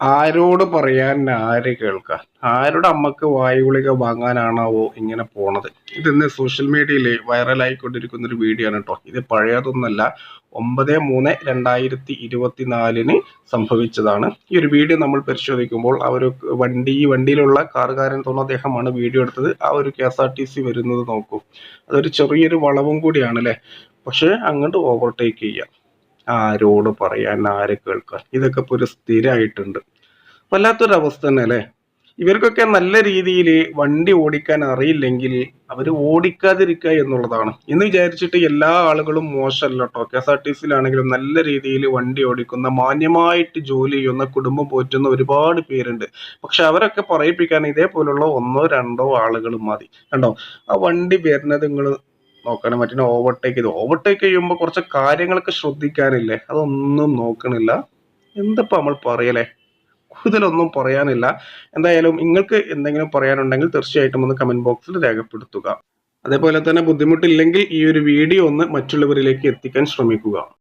ആരോട് പറയാൻ ആര് കേൾക്കാൻ ആരുടെ അമ്മയ്ക്ക് വായുഗുളിക വാങ്ങാനാണാവോ ഇങ്ങനെ പോണത്? ഇതിന്ന് സോഷ്യൽ മീഡിയയിൽ വൈറലായിക്കൊണ്ടിരിക്കുന്ന ഒരു വീഡിയോ ആണ് കേട്ടോ ഇത് പഴയതൊന്നല്ല ഒമ്പത് മൂന്ന് രണ്ടായിരത്തി ഇരുപത്തി നാലിന് സംഭവിച്ചതാണ്. ഈ ഒരു വീഡിയോ നമ്മൾ പരിശോധിക്കുമ്പോൾ ആ ഒരു വണ്ടി ഈ വണ്ടിയിലുള്ള കാറുകാരൻ തോന്നുന്ന അദ്ദേഹമാണ് വീഡിയോ എടുത്തത്. ആ ഒരു K S R T C വരുന്നത് നോക്കൂ. അതൊരു ചെറിയൊരു വളവും കൂടിയാണ് അല്ലേ പക്ഷേ അങ്ങോട്ട് ഓവർടേക്ക് ചെയ്യാം. ആരോട് പറയാൻ ആര് കേൾക്കാൻ ഇതൊക്കെ ഇപ്പോൾ ഒരു സ്ഥിരമായിട്ടുണ്ട് വല്ലാത്തൊരവസ്ഥ തന്നെ അല്ലേ? ഇവർക്കൊക്കെ നല്ല രീതിയിൽ വണ്ടി ഓടിക്കാൻ അറിയില്ലെങ്കിൽ അവർ ഓടിക്കാതിരിക്കുക എന്നുള്ളതാണ്. എന്ന് വിചാരിച്ചിട്ട് എല്ലാ ആളുകളും മോശമല്ല കേട്ടോ. കെ എസ് ആർ ടി സിയിലാണെങ്കിലും നല്ല രീതിയിൽ വണ്ടി ഓടിക്കുന്ന മാന്യമായിട്ട് ജോലി ചെയ്യുന്ന കുടുംബം പോറ്റുന്ന ഒരുപാട് പേരുണ്ട്. പക്ഷെ അവരൊക്കെ പറയിപ്പിക്കാൻ ഇതേപോലുള്ള ഒന്നോ രണ്ടോ ആളുകൾ മതി. കണ്ടോ? ആ വണ്ടി വരുന്നത് നിങ്ങൾ നോക്കണം മറ്റേ ഓവർടേക്ക് ചെയ്ത്. ഓവർടേക്ക് ചെയ്യുമ്പോൾ കുറച്ച് കാര്യങ്ങളൊക്കെ ശ്രദ്ധിക്കാനില്ലേ? അതൊന്നും നോക്കണില്ല. എന്തപ്പോ നമ്മൾ പറയലേ? കൂടുതലൊന്നും പറയാനില്ല. എന്തായാലും നിങ്ങൾക്ക് എന്തെങ്കിലും പറയാനുണ്ടെങ്കിൽ തീർച്ചയായിട്ടും ഒന്ന് കമന്റ് ബോക്സിൽ രേഖപ്പെടുത്തുക. അതേപോലെ തന്നെ ബുദ്ധിമുട്ടില്ലെങ്കിൽ ഈ ഒരു വീഡിയോ ഒന്ന് മറ്റുള്ളവരിലേക്ക് എത്തിക്കാൻ ശ്രമിക്കുക.